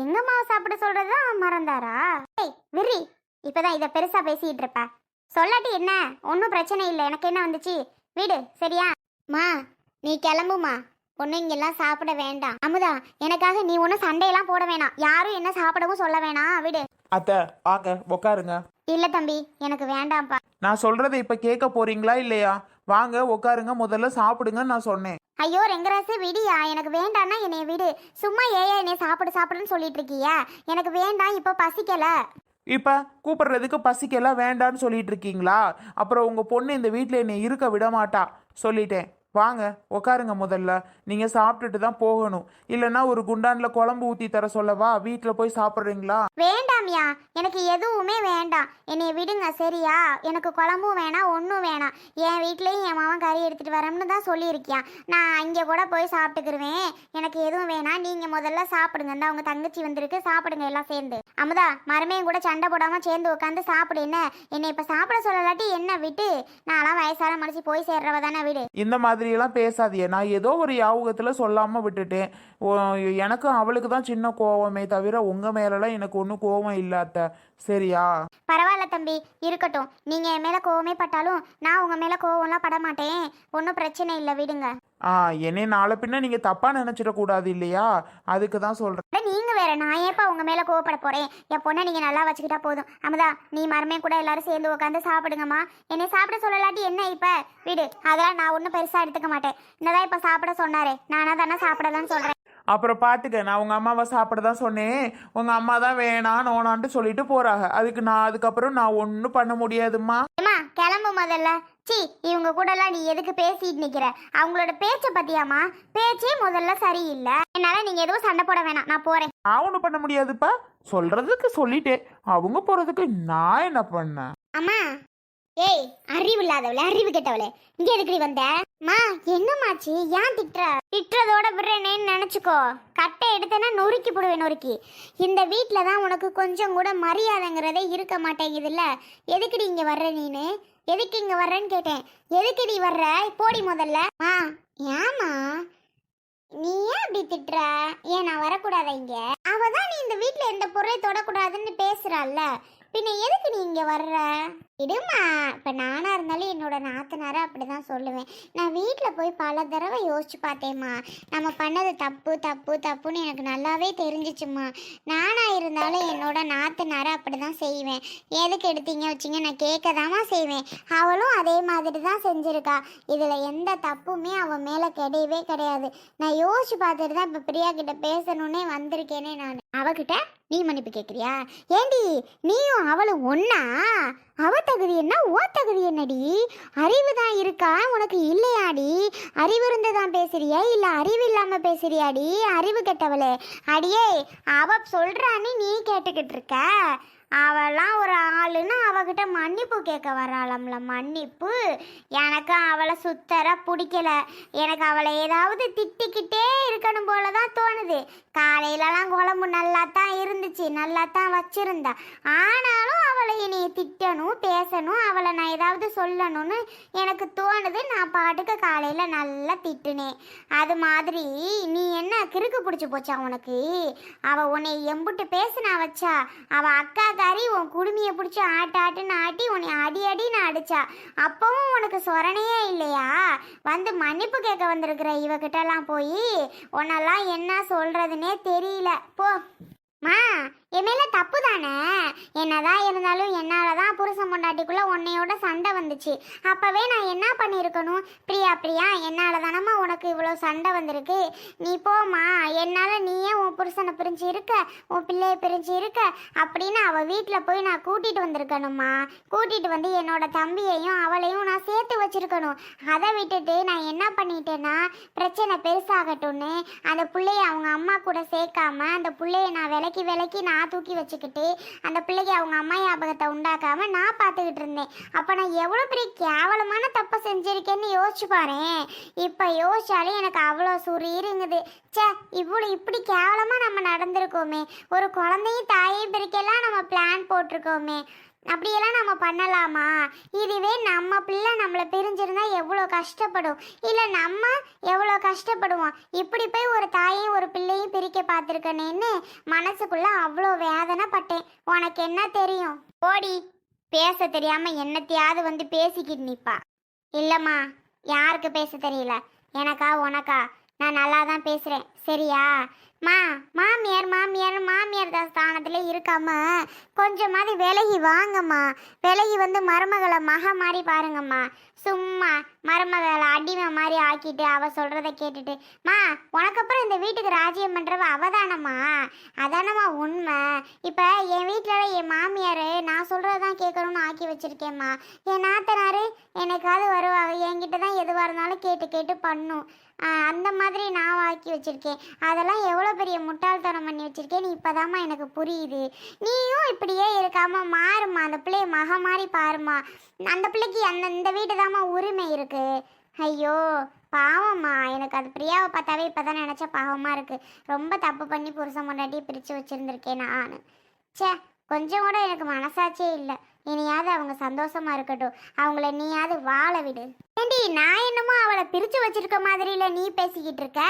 எங்க மாவு சாப்பிட சொல்றதுதான் மறந்தாரா? ஏய் விரி இப்பதான் இத பெருசா பேசிட்டு இருப்ப. சொல்லாட்டி என்ன? ஒன்றும் பிரச்சனை இல்லை. எனக்கு என்ன வந்துச்சு? வீடு சரியா? மா நீ கிளம்புமா. ஒன்றும் இங்கெல்லாம் சாப்பிட வேண்டாம். அமுதா எனக்காக நீ ஒன்றும் சண்டையெல்லாம் போட வேணாம். யாரும் என்ன சாப்பிடவும் சொல்ல வேணாம். விடு. அத்தை வாங்க உக்காருங்க. இல்ல தம்பி எனக்கு வேண்டாம்ப்பா. நான் சொல்றதை இப்ப கேட்க போறீங்களா இல்லையா? வாங்க உட்காருங்க முதல்ல சாப்பிடுங்கன்னு நான் சொன்னேன். ஐயோ ரெங்கராசு விடியா. எனக்கு வேண்டாம்னா என்னை விடு. சும்மா ஏயா என்னை சாப்பிடு சாப்பிடுன்னு சொல்லிட்டு இருக்கியா? எனக்கு வேண்டாம் இப்போ பசிக்கல. இப்போ கூப்பிடுறதுக்கு பசிக்கெல்லாம் வேண்டான்னு சொல்லிட்டு இருக்கீங்களா? அப்புறம் உங்கள் பொண்ணு இந்த வீட்டில் என்னை இருக்க விட மாட்டா. சொல்லிட்டேன். வாங்க உட்காருங்க முதல்ல. நீங்க சாப்பிட்டுட்டு தான் போகணும். இல்லைன்னா ஒரு குண்டான்ல குழம்பு ஊத்தி தர சொல்லவா? வீட்டில் போய் சாப்பிட்றீங்களா? வேண்டாம்யா எனக்கு எதுவுமே வேண்டாம். என்னைய விடுங்க சரியா? எனக்கு குழம்பும் வேணாம் ஒன்றும் வேணாம். என் வீட்லேயும் என் மாமன் கறி எடுத்துகிட்டு வரேன்னு தான் சொல்லியிருக்கியான் நான் அங்கே கூட போய் சாப்பிட்டுக்கிருவேன். எனக்கு எதுவும் வேணாம். நீங்கள் முதல்ல சாப்பிடுங்க. இந்த அவங்க தங்கச்சி வந்திருக்கு. சாப்பிடுங்க எல்லாம் சேர்ந்து. அமுதா மருமையும் கூட சண்டை போடாமல் சேர்ந்து உட்காந்து சாப்பிடு. என்ன? என்னை இப்போ சாப்பிட சொல்லலாட்டி என்ன விட்டு? நான்லாம் வயசான மனுஷி போய் சேர்றவ தானே விடு. இந்த மாதிரியெல்லாம் பேசாதியே நான் ஏதோ ஒரு யாபகத்தில் சொல்லாமல் விட்டுட்டேன். ஓ, எனக்கும் அவளுக்கு தான் சின்ன கோவமே தவிர உங்கள் மேலெலாம் எனக்கு ஒன்றும் கோவம் இல்லாத சரியா? பரவாயில்ல தம்பி இருக்கட்டும். நீங்கள் என் மேலே கோவமே பட்டாலும் நான் உங்கள் மேலே கோவம்லாம் பட மாட்டேன். ஒன்றும் பிரச்சனை இல்லை விடுங்க. ஆ என்னை நாளை பின்ன நீங்கள் தப்பாக நினச்சிடக்கூடாது இல்லையா? அதுக்கு தான் சொல்கிறேன் அட நீங்க வேற நான் ஏப்பா உங்க மேல கோவப்பட போறேன்? என் பொண்ணை நீங்க நல்லா வச்சுக்கிட்டா போதும். அமுதா நீ மருமே கூட எல்லாரும் சேர்ந்து உட்காந்து சாப்பிடுங்கம்மா. என்னை சாப்பிட சொல்லலாட்டி என்ன இப்ப? விடு அதெல்லாம் நான் ஒன்றும் பெருசா எடுத்துக்க மாட்டேன். என்னதான் இப்ப சாப்பிட சொன்னாரே நானா தானே சாப்பிடலாம்னு சொல்றேன். அப்புறம் பார்த்துக்க நான் உங்கள் அம்மாவை சாப்பிட தான் சொன்னேன். உங்கள் அம்மா தான் வேணாம் நோனான்ட்டு சொல்லிட்டு போகிறாங்க அதுக்கு நான் அதுக்கப்புறம் நான் ஒன்றும் பண்ண முடியாதும்மா. ஏமா கிளம்பு முதல்ல. சி இவங்க கூடலாம் நீ எதுக்கு பேசிட்டு நிக்கிற? அவங்களோட பேச்சை பத்தியாமா பேச்சே முதல்ல சரியில்லை. என்னால நீங்க எதுவும் சண்டை போட வேணாம். நான் போறேன். நான் ஒன்றும் பண்ண முடியாதுப்பா. சொல்கிறதுக்கு சொல்லிட்டேன். அவங்க போகிறதுக்கு நான் என்ன பண்ணேன்? அம்மா. ஏய் அறிவு இல்லாதவளே அறிவு கெட்டவளே. இங்க எதுக்குடி வந்த? மா என்னமாச்சு ஏன் திட்டுற? திட்டுறதோட விடுறேனேன்னு வச்சுக்கோ. கட்டை எடுத்தேன்னா நொறுக்கி போடுவேன் நொறுக்கி. இந்த வீட்டில் தான் உனக்கு கொஞ்சம் கூட மரியாதைங்கிறதே இருக்க மாட்டேங்குதுல்ல? எதுக்குடி இங்கே வர்ற நீனு? எதுக்கு இங்கே வர்றேன்னு கேட்டேன். எதுக்குடி வர்ற? போடி முதல்ல. ஆ ஏமா நீ ஏன் அப்படி திட்டுற? ஏன் நான் வரக்கூடாதா இங்க? அவ தான் நீ இந்த வீட்டில் எந்த பொருளை தொடக்கூடாதுன்னு பேசுறாள்ல. பின்ன எதுக்கு நீ இங்கே வர்ற? இடுமா இப்போ நானாக இருந்தாலும் என்னோட நாத்தனாரை அப்படி தான் சொல்லுவேன். நான் வீட்டில் போய் பல தடவை யோசிச்சு பார்த்தேம்மா. நம்ம பண்ணது தப்பு தப்பு தப்புன்னு எனக்கு நல்லாவே தெரிஞ்சிச்சுமா நானாக இருந்தாலும் என்னோட நாத்தனாரை அப்படி தான் செய்வேன். எதுக்கு எடுத்தீங்க வச்சீங்க? நான் கேட்கதாமா செய்வேன். அவளும் அதே மாதிரி தான் செஞ்சுருக்கா. இதில் எந்த தப்புமே அவன் மேலே கிடையவே கிடையாது. நான் யோசிச்சு பார்த்துட்டு தான் இப்போ பிரியா கிட்ட பேசணுன்னே வந்திருக்கேனே நான். அவகிட்ட நீ மன்னிப்பு கேட்குறியா ஏண்டி நீயும் அவளும் ஒன்னா அவ தகுதி என்ன ஓ தகுதி என்னடி அறிவு தான் இருக்கா? உனக்கு இல்லையாடி? அறிவு இருந்ததான் பேசுறியா? இல்ல அறிவு இல்லாம பேசுறியாடி? அறிவு கெட்டவளே. அடியே அவ சொல்றான்னு நீ கேட்டுக்கிட்டு இருக்க. அவளாம் ஒரு ஆளுன்னு அவகிட்ட மன்னிப்பு கேட்க வராளாம்ல. மன்னிப்பு? எனக்கு அவளை சுத்தர பிடிக்கல. எனக்கு அவளை ஏதாவது திட்டிக்கிட்டே இருக்கணும் போல தான் தோணுது. காலையிலலாம் குழம்பு நல்லா தான் இருந்துச்சு. நல்லா தான் வச்சிருந்தா. ஆனாலும் அவளை என்னைய திட்டணும் பேசணும் அவளை நான் ஏதாவது சொல்லணும்னு எனக்கு தோணுது. நான் பாட்டுக்கு காலையில் நல்லா திட்டுனேன். அது மாதிரி நீ என்ன கிறுக்கு பிடிச்சி போச்சா உனக்கு? அவ உன்னை எம்புட்டு பேசினா வச்சா. அவ அக்கா காரி உன் குடுமியை பிடிச்சி ஆட்டு ஆட்டுன்னு ஆட்டி உன்னை அடி அடின்னு அடிச்சா. அப்பவும் உனக்கு சொரணையே இல்லையா? வந்து மன்னிப்பு கேட்க வந்திருக்கிற இவகிட்டலாம் போய் உன்னெல்லாம் என்ன சொல்கிறதுனே தெரியல. போ. மா என் தப்பு தானே என்னதான் இருந்தாலும் என்னால தான் புருஷன் பொண்டாட்டிக்குள்ள உன்னையோட சண்டை வந்துச்சு. அப்பவே நான் என்ன பண்ணியிருக்கணும்? பிரியா பிரியா என்னால தானம்மா உனக்கு இவ்வளோ சண்டை வந்திருக்கு. நீ போம்மா என்னால நீயே உன் புருஷனை பிரிஞ்சு இருக்க உன் பிள்ளையை பிரிஞ்சு இருக்க அப்படின்னு அவள் வீட்டில் போய் நான் கூட்டிட்டு வந்திருக்கணும்மா. கூட்டிட்டு வந்து என்னோட தம்பியையும் அவளையும் நான் சேர்த்து வச்சிருக்கணும். அதை விட்டுட்டு நான் என்ன பண்ணிட்டேன்னா பிரச்சனை பெருசாகட்டும்னு அந்த பிள்ளைய அவங்க அம்மா கூட சேர்க்காம அந்த பிள்ளைய நான் விலக்கி விலக்கி நான் நான் தூக்கி வச்சுக்கிட்டு அந்த பிள்ளைக்கு அவங்க அம்மா ஞாபகத்தை உண்டாக்காமல் நான் பார்த்துக்கிட்டு இருந்தேன். அப்போ நான் எவ்வளோ பெரிய கேவலமான தப்பை செஞ்சுருக்கேன்னு யோசிச்சு பாரேன். இப்போ யோசிச்சாலே எனக்கு அவ்வளோ சுரீருங்குது. ச்சே இவ்வளோ இப்படி கேவலமாக நம்ம நடந்திருக்கோமே. ஒரு குழந்தையும் தாயையும் பிரிக்கலாம் நம்ம பிளான் போட்டிருக்கோமே. அப்படியெல்லாம் நம்ம பண்ணலாமா? இதுவே நம்ம பிள்ளை நம்மளை பிரிஞ்சிருந்தா எவ்வளோ கஷ்டப்படும். இல்லை நம்ம எவ்வளோ கஷ்டப்படுவோம்? இப்படி போய் ஒரு தாயையும் ஒரு பிள்ளையும் பிரிக்க பார்த்துருக்கனேன்னு மனசுக்குள்ள அவ்வளோ வேதனைப்பட்டேன். உனக்கு என்ன தெரியும்? ஓடி பேச தெரியாம என்னத்தையாவது வந்து பேசிக்கிட்டு நிப்பா. இல்லைம்மா யாருக்கு பேச தெரியல? எனக்கா உனக்கா? நான் நல்லா தான் பேசுகிறேன் சரியா? மா மாமியார் மாமியார் மாமியார் தான் இருக்காம கொஞ்சமாவது விலகி வாங்கம்மா. விலகி வந்து மருமகளை மக மாதிரி பாருங்கம்மா. சும்மா மருமகளை அடிமை மாதிரி ஆக்கிட்டு அவ சொல்கிறத கேட்டுட்டு. மா உனக்கப்புறம் இந்த வீட்டுக்கு ராஜ்யம் பண்ணுறவ அவதானம்மா? அதானம்மா உண்மை. இப்போ என் வீட்டில் என் மாமியார் நான் சொல்கிறது தான் கேட்கணும்னு ஆக்கி வச்சிருக்கேம்மா. என் நாத்தனார் என்னைக்காவது வருவாங்க என்கிட்ட தான் எதுவாக இருந்தாலும் கேட்டு கேட்டு பண்ணும். அந்த மாதிரி நான் ஆக்கி வச்சிருக்கேன். அதெல்லாம் எவ்வளோ பெரிய முட்டாள்தனம் பண்ணி வச்சுருக்கேன். நீ இப்போதாம்மா எனக்கு புரியுது. நீயும் இப்படியே இருக்காமல் மாறுமா அந்த பிள்ளைய மக மாதிரி பாருமா அந்த பிள்ளைக்கு அந்த இந்த வீட்டு தாம்மா உரிமை இருக்கு. ஐயோ பாவம்மா. எனக்கு அது பிரியாவை பார்த்தாவே இப்போதான் நினச்சா பாவமாக இருக்கு. ரொம்ப தப்பு பண்ணி புருஷன் முன்னாடி பிரித்து வச்சுருந்துருக்கேன் நான். ச்சே கொஞ்சம் கூட எனக்கு மனசாட்சியே இல்லை. இனியாவது அவங்க சந்தோஷமா இருக்கட்டும். அவங்கள நீயாவது வாழ விடு. ஏண்டி நான் என்னமோ அவளை பிரிச்சு வச்சிருக்க மாதிரில நீ பேசிக்கிட்டு இருக்க?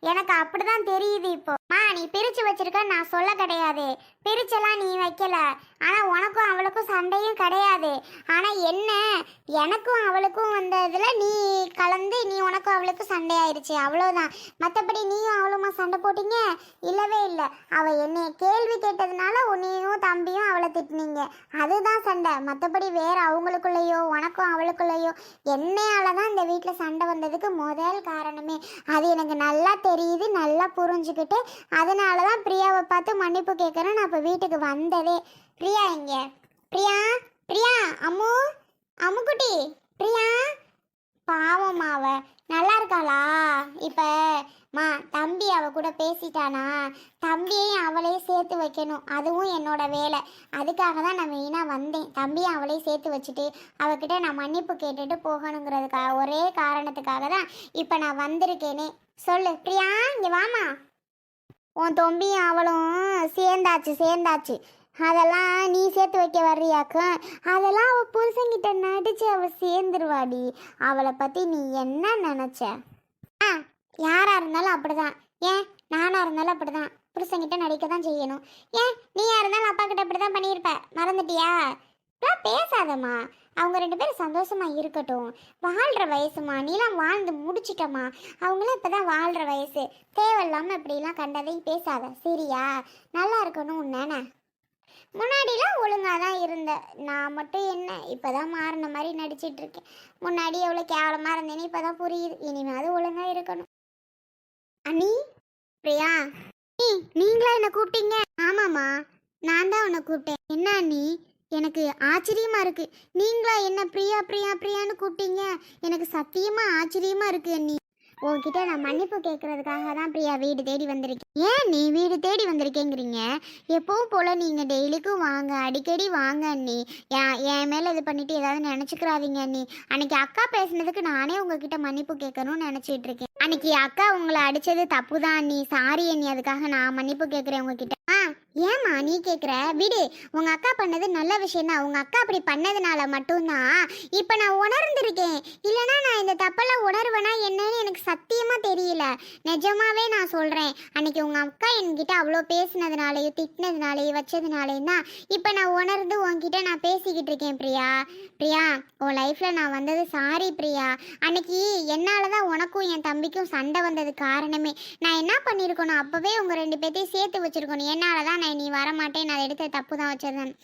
எனக்கு அப்படிதான் தெரியுது இப்போ. மா நீ பிரிச்சு வச்சிருக்க நான் சொல்ல கிடையாது. பிரிச்செல்லாம் நீ வைக்கல. ஆனா உனக்கும் அவளுக்கும் சண்டையும் கிடையாது. ஆனா என்ன? எனக்கும் அவளுக்கும் வந்ததில் நீ கலந்து நீ உனக்கும் அவளுக்கும் சண்டை ஆயிடுச்சு அவ்வளோதான் மற்றபடி நீயும் அவளுமா சண்டை போட்டீங்க? இல்லவே இல்லை. அவ என்னைய கேள்வி கேட்டதுனால உன்னையும் தம்பியும் அவளை திட்டினீங்க. அதுதான் சண்டை. மற்றபடி வேற அவங்களுக்குள்ளேயோ உனக்கும் அவளுக்குள்ளேயோ என்னையால தான் இந்த வீட்டில் சண்டை வந்ததுக்கு முதல் காரணமே. அது எனக்கு நல்லா தெரியுது நல்லா புரிஞ்சுக்கிட்டு அதனால தான் பிரியாவை பார்த்து மன்னிப்பு கேட்குறேன். நான் இப்போ வீட்டுக்கு வந்ததே. பிரியா இங்க பிரியா? பிரியா அம்மு? அம்முக்குட்டி பிரியா? பாவம்மா அவ. நல்லா இருக்காளா? இப்போ மா தம்பி அவ கூட பேசிட்டானா? தம்பியையும் அவளையும் சேர்த்து வைக்கணும். அதுவும் என்னோட வேலை. அதுக்காக தான் நான் மெயினாக வந்தேன். தம்பியும் அவளையும் சேர்த்து வச்சுட்டு அவகிட்ட நான் மன்னிப்பு கேட்டுட்டு போகணுங்கிறதுக்காக ஒரே காரணத்துக்காக தான் இப்போ நான் வந்திருக்கேனே. சொல்லு. பிரியா இங்கே வாமா உன் தம்பியும் அவளும் சேர்ந்தாச்சு சேர்ந்தாச்சு. அதெல்லாம் நீ சேர்த்து வைக்க வர்றியாக்கும் அதெல்லாம் அவள் புருஷங்கிட்ட நடிச்சு அவள் சேர்ந்துருவாடி. அவளை பற்றி நீ என்ன நினச்ச? ஆ யாராக இருந்தாலும் அப்படிதான். ஏன் நானாக இருந்தாலும் அப்படிதான். புருஷங்கிட்ட நடிக்க தான் செய்யணும். ஏன் நீயா இருந்தாலும் அப்பா கிட்ட அப்படி தான் பண்ணியிருப்ப. மறந்துட்டியா? பேசாதம்மா. அவங்க ரெண்டு பேரும் சந்தோஷமா இருக்கட்டும். வாழ்கிற வயசுமா நீலாம் வாழ்ந்து முடிச்சிட்டம்மா. அவங்களும் இப்போ தான் வாழ்கிற வயசு. தேவையில்லாமல் இப்படிலாம் கண்டதையும் பேசாத. சரியா? நல்லா இருக்கணும் உன்னானே. முன்னாடிலாம் ஒழுங்காக தான் இருந்த. நான் மட்டும் என்ன? இப்போ தான் மாறின மாதிரி நடிச்சிட்டு இருக்கேன். முன்னாடி எவ்வளோ கேவலமாக இருந்தேன்னு இப்போ தான் புரியுது. இனிமேல் ஒழுங்காக இருக்கணும். அண்ணி? பிரியா? நீ நீங்களா என்னை கூப்பிட்டீங்க? ஆமாம்மா. நான் தான் உன்னை கூப்பிட்டேன். என்ன அண்ணி? எனக்கு ஆச்சரியமாக இருக்கு. நீங்களா என்ன பிரியா பிரியா பிரியான்னு கூப்பிட்டீங்க. எனக்கு சத்தியமாக ஆச்சரியமாக இருக்கு அண்ணி. உன்கிட்ட நான் மன்னிப்பு கேட்கறதுக்காக தான் பிரியா வீடு தேடி வந்திருக்கேன். ஏன் நீ வீடு தேடி வந்திருக்கேங்கிறீங்க? எப்பவும் போல நீங்க டெய்லிக்கும் வாங்க அடிக்கடி வாங்க அண்ணி. என் மேலே மேல இது பண்ணிட்டு ஏதாவது நினச்சிக்கிறாதீங்க அண்ணி. அன்னைக்கு அக்கா பேசுனதுக்கு நானே உங்ககிட்ட மன்னிப்பு கேட்கணும்னு நினைச்சிட்டு இருக்கேன் அன்னைக்கு அக்கா உங்களை அடிச்சது தப்பு தான் அண்ணி. சாரி அண்ணி அதுக்காக நான் மன்னிப்பு கேட்குறேன் உங்ககிட்ட. ஆ ஏம்மா நீ கேட்குற? விடு. உங்க அக்கா பண்ணது நல்ல விஷயம் தான் உங்க அக்கா அப்படி பண்ணதுனால மட்டும்தான் இப்போ நான் உணர்ந்துருக்கேன். இல்லைனா நான் இந்த தப்பெல்லாம் உணர்வேனா என்னன்னு எனக்கு சத்தியமா தெரியல. நிஜமாவே நான் சொல்றேன். அன்னைக்கு உங்க அக்கா என்கிட்ட அவ்வளோ பேசினதுனாலையும் திட்டினதுனாலையும் வச்சதுனாலையும் தான் இப்போ நான் உணர்ந்து உன்கிட்ட நான் பேசிக்கிட்டு இருக்கேன் பிரியா. பிரியா உன் லைஃப்ல நான் வந்தது சாரி பிரியா. அன்னைக்கு என்னால் தான் உனக்கும் என் தம்பிக்கும் சண்டை வந்தது காரணமே. நான் என்ன பண்ணியிருக்கணும் அப்போவே உங்கள் ரெண்டு பேர்த்தையும் சேர்த்து வச்சிருக்கணும். என்னால் தான் நான் நீ வரமாட்டேன் நான் எடுத்த தப்பு தான் வச்சிருந்தேன்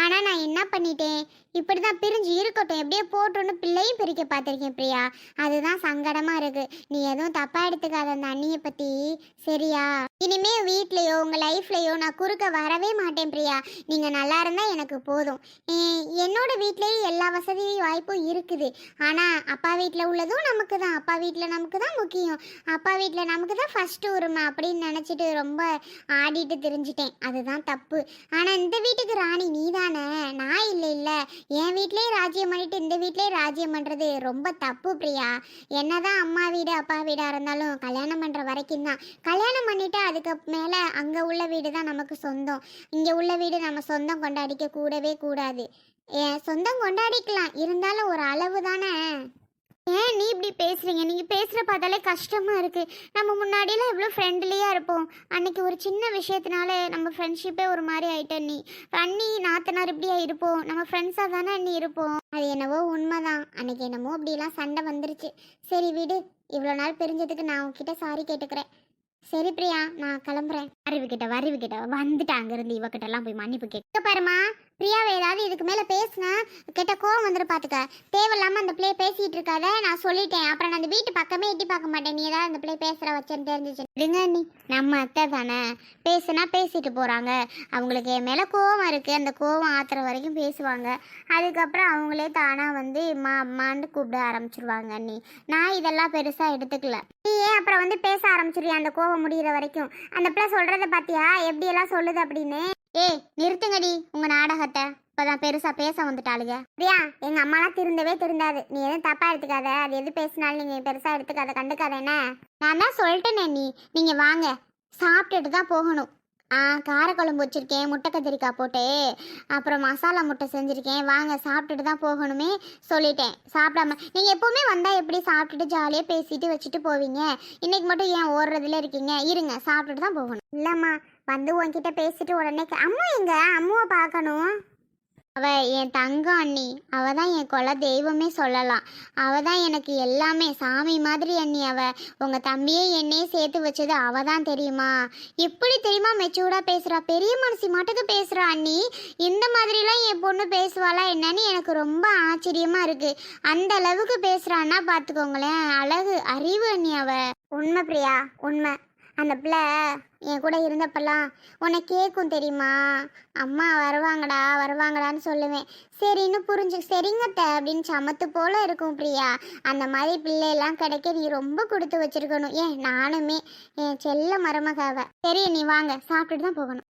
ஆனால் நான் என்ன பண்ணிட்டேன்? இப்படி தான் பிரிஞ்சு இருக்கட்டும். எப்படியோ போட்டோன்னு பிள்ளையும் பிரிக்க பார்த்துருக்கேன் பிரியா. அதுதான் சங்கடமாக இருக்கு. நீ எதுவும் தப்பாக எடுத்துக்காத அந்த அண்ணியை பற்றி சரியா? இனிமே வீட்லேயோ உங்கள் லைஃப்லேயோ நான் குறுக்க வரவே மாட்டேன் பிரியா. நீங்கள் நல்லா இருந்தால் எனக்கு போதும். என்னோட வீட்லேயும் எல்லா வசதி வாய்ப்பும் இருக்குது. ஆனால் அப்பா வீட்டில் உள்ளதும் நமக்கு தான் அப்பா வீட்டில் நமக்கு தான் முக்கியம். அப்பா வீட்டில் நமக்கு தான் ஃபஸ்ட்டு உரிமை அப்படின்னு நினச்சிட்டு ரொம்ப ஆடிட்டு தெரிஞ்சிட்டேன். அதுதான் தப்பு. ஆனால் இந்த வீட்டுக்கு ராணி நீ தானே நான் இல்லை இல்லை. என் வீட்லேயே ராஜ்யம் பண்ணிட்டு இந்த வீட்லேயே ராஜ்யம் பண்ணுறது ரொம்ப தப்பு பிரியா. என்னதான் அம்மா வீடு அப்பா வீடாக இருந்தாலும் கல்யாணம் பண்ணுற வரைக்கும் தான். கல்யாணம் பண்ணிட்டு அதுக்கு மேலே அங்கே உள்ள வீடு தான் நமக்கு சொந்தம். இங்கே உள்ள வீடு நம்ம சொந்தம் கொண்டாடிக்க கூடவே கூடாது. ஏன்? சொந்தம் கொண்டாடிக்கலாம். இருந்தாலும் ஒரு அளவு தானே. ஏன் நீ இப்படி பேசுறீங்க? நீங்க பேசுற பார்த்தாலே கஷ்டமா இருக்கு. நம்ம முன்னாடியெல்லாம் எவ்வளோ ஃப்ரெண்ட்லியா இருப்போம். அன்னைக்கு ஒரு சின்ன விஷயத்தினால நம்ம ஃப்ரெண்ட்ஷிப்பே ஒரு மாதிரி ஆயிட்ட நீ. அண்ணி நாத்தனார் இப்படியா இருப்போம். நம்ம ஃப்ரெண்ட்ஸாக தானே அண்ணி இருப்போம். அது என்னவோ உண்மைதான். அன்னைக்கு என்னமோ அப்படிலாம் சண்டை வந்துருச்சு. சரி விடு. இவ்வளோ நாள் பிரிஞ்சதுக்கு நான் உன்கிட்ட சாரி கேட்டுக்கிறேன். சரி பிரியா நான் கிளம்புறேன். அறிவு கிட்ட வருவு கிட்ட வந்துட்டு அங்கிருந்து இவகிட்ட எல்லாம் போய் மன்னிப்பு கேட்க. பாருமா பிரியாவை ஏதாவது இதுக்கு மேலே பேசுனா கிட்ட கோவம் வந்துரு பார்த்துக்க தேவையில்லாம அந்த பிள்ளை பேசிட்டு இருக்காத நான் சொல்லிட்டேன். அப்புறம் நான் அந்த வீட்டு பக்கமே எட்டி பார்க்க மாட்டேன். நீ ஏதாவது அந்த பிள்ளை பேசுகிற வச்சேன்னு தெரிஞ்சிச்சு. விடுங்க நீ நம்ம அத்தை தானே. பேசுனா பேசிட்டு போறாங்க. அவங்களுக்கு என் மேல கோவம் இருக்கு. அந்த கோவம் ஆத்துற வரைக்கும் பேசுவாங்க. அதுக்கப்புறம் அவங்களே தானாக வந்து மா அம்மான்னு கூப்பிட ஆரம்பிச்சிருவாங்க நீ நான் இதெல்லாம் பெருசாக எடுத்துக்கல. நீ ஏன் அப்புறம் வந்து பேச ஆரம்பிச்சிருவியா? அந்த கோவம் முடிகிற வரைக்கும். அந்த பிள்ளை சொல்கிறத பார்த்தியா எப்படியெல்லாம் சொல்லுது அப்படின்னு. ஏய் நிறுத்துங்கடி உங்க நாடகத்தை. இப்பதான் பெருசா பேச வந்துட்டாளுங்க. பிரியா எங்க அம்மாலாம் திருந்தவே திருந்தாது. நீ எதுவும் தப்பா எடுத்துக்காத. அது எது பேசினாலும் நீங்க பெருசா எடுத்துக்காத. கண்டுக்காத என்ன? நான் தான் சொல்லிட்டேனே நீ. நீங்க வாங்க. சாப்பிட்டுட்டு தான் போகணும். ஆ காரக்குழம்பு வச்சிருக்கேன் முட்டை கத்திரிக்காய் போட்டு. அப்புறம் மசாலா முட்டை செஞ்சுருக்கேன். வாங்க சாப்பிட்டுட்டு தான் போகணுமே சொல்லிட்டேன். சாப்பிடாம நீங்கள் எப்போவுமே வந்தால் எப்படி சாப்பிட்டுட்டு ஜாலியாக பேசிட்டு வச்சுட்டு போவீங்க? இன்னைக்கு மட்டும் ஏன் ஓடுறதுல இருக்கீங்க? இருங்க சாப்பிட்டுட்டு தான் போகணும். இல்லைம்மா வந்து உன்கிட்ட பேசிட்டு உடனே அம்மா எங்க? அம்மாவை பார்க்கணும். அவ என் தங்கம் அண்ணி. அவ தான் என் குல தெய்வமே சொல்லலாம். அவ தான் எனக்கு எல்லாமே. சாமி மாதிரி அண்ணி அவ. உங்க தம்பியே என்னையே சேர்த்து வச்சது அவ தான் தெரியுமா? எப்படி தெரியுமா மெச்சூர்டா பேசுறா? பெரிய மனசு மட்டுக்கு பேசுறா அண்ணி. இந்த மாதிரிலாம் என் பொண்ணு பேசுவாளா என்னன்னு எனக்கு ரொம்ப ஆச்சரியமா இருக்கு. அந்த அளவுக்கு பேசுறான்னா பாத்துக்கோங்களேன். அழகு அறிவு அண்ணி அவ. உண்மை பிரியா? உண்மை. அந்த பிள்ளை என் கூட இருந்தப்பெல்லாம் உன்னை கேட்கும் தெரியுமா? அம்மா வருவாங்கடா வருவாங்கடான்னு சொல்லுவேன். சரின்னு புரிஞ்சு சரிங்கத்த அப்படின்னு சமத்து போல இருக்கும் பிரியா. அந்த மாதிரி பிள்ளையெல்லாம் கிடைக்க நீ ரொம்ப கொடுத்து வச்சிருக்கணும். ஏன் நானுமே என் செல்ல மருமகாவை. சரி நீ வாங்க சாப்பிட்டுட்டு தான் போகணும்.